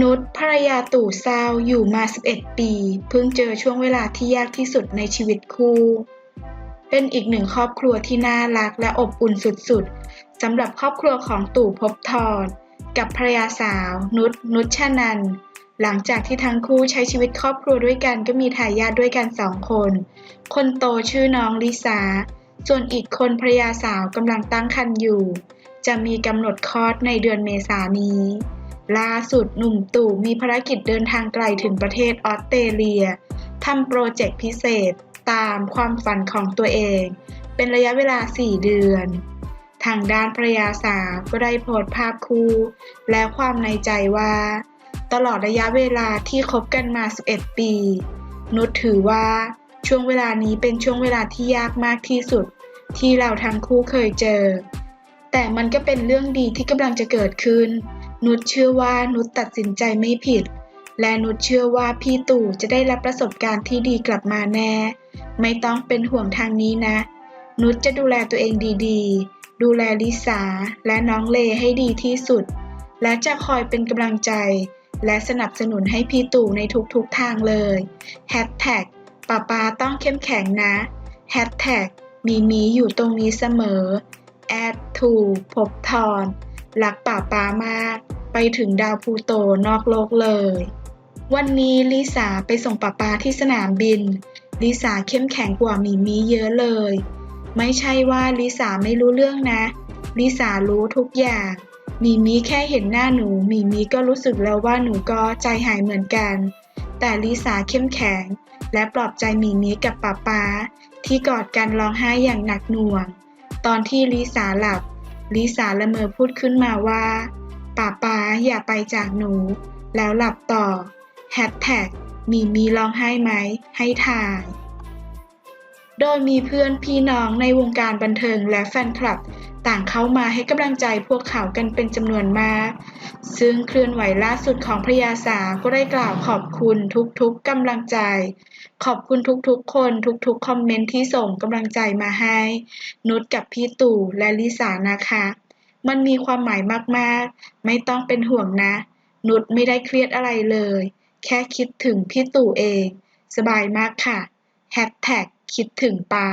นุชภรรยาตู่เศร้าอยู่มา 11 ปี เพิ่งเจอช่วงเวลาที่ยากที่สุดในชีวิตคู่ เป็นอีกหนึ่งครอบครัวที่น่ารักและอบอุ่นสุดๆสำหรับครอบครัวของตู่ภพบทรกับภรรยาสาว นุชนุชชนัน หลังจากที่ทั้งคู่ใช้ชีวิตครอบครัวด้วยกันก็มีทายาทด้วยกันสองคน คนโตชื่อน้องลิสาส่วนอีกคนภรรยาสาวกำลังตั้งครรภ์อยู่ จะมีกำหนดคลอดในเดือนเมษายนนี้ ล่าสุดหนุ่มตู่มีภารกิจเดินทางไกลถึงประเทศออสเตรเลียทำโปรเจกต์พิเศษตามความฝันของตัวเอง เป็นระยะเวลา 4 เดือน ทางด้านภรรยาสาวก็ได้โพสต์ภาพคู่ และความในใจว่า ตลอดระยะเวลาที่คบกันมา 11 ปี นุชถือว่าช่วงเวลานี้เป็นช่วงเวลาที่ยากมากที่สุด ที่เราทั้งคู่เคยเจอ แต่มันก็เป็นเรื่องดีที่กำลังจะเกิดขึ้น นุชเชื่อว่านุชตัดสินใจไม่ผิด และนุชเชื่อว่าพี่ตู่จะได้รับประสบการณ์ที่ดีกลับมาแน่ ไม่ต้องเป็นห่วงทางนี้นะ นุชจะดูแลตัวเองดีๆ ดูแลลิสาและน้องเลให้ดีที่สุด และจะคอยเป็นกำลังใจ และสนับสนุนให้พี่ตู่ในทุกๆทางเลยแฮชแท็กป้าปาต้องเข้มแข็งนะแฮชแท็กมีมีอยู่ตรงนี้เสมอแอดถูพบทอนรักป่าปามาก ไปถึงดาวพลูโตนอกโลกเลย วันนี้ลิสาไปส่งป้าปาที่สนามบิน ลิสาเข้มแข็งกว่ามีมีเยอะเลย ไม่ใช่ว่าลิสาไม่รู้เรื่องนะ ลิสารู้ทุกอย่าง มีมีแค่เห็นหน้าหนู มีมีก็รู้สึกแล้วว่าหนูก็ใจหายเหมือนกัน แต่ลิสาเข้มแข็ง และปลอบใจมีมีกับป้าปาที่กอดกันร้องไห้อย่างหนักหน่วง ตอนที่ลิสาหลับลิสาละเมอพูดขึ้นมาว่า ป้าปาอย่าไปจากหนู แล้วหลับต่อแฮชแท็กมีมีร้องไห้ไหม ให้ถ่าย โดยมีเพื่อนพี่น้องในวงการบันเทิงและแฟนคลับ ต่างเข้ามาให้กำลังใจพวกเขากันเป็นจำนวนมาก ซึ่งเคลื่อนไหวล่าสุดของพระยาสาก็ได้กล่าวขอบคุณทุกๆกำลังใจ ขอบคุณทุกๆ คนทุกๆ คอมเมนต์ที่ส่งกำลังใจมาให้ นุชกับพี่ตู่และลิสานะคะ มันมีความหมายมากๆ ไม่ต้องเป็นห่วงนะ นุชไม่ได้เครียดอะไรเลย แค่คิดถึงพี่ตู่เอง สบายมากค่ะแฮชแท็กคิดถึงป้า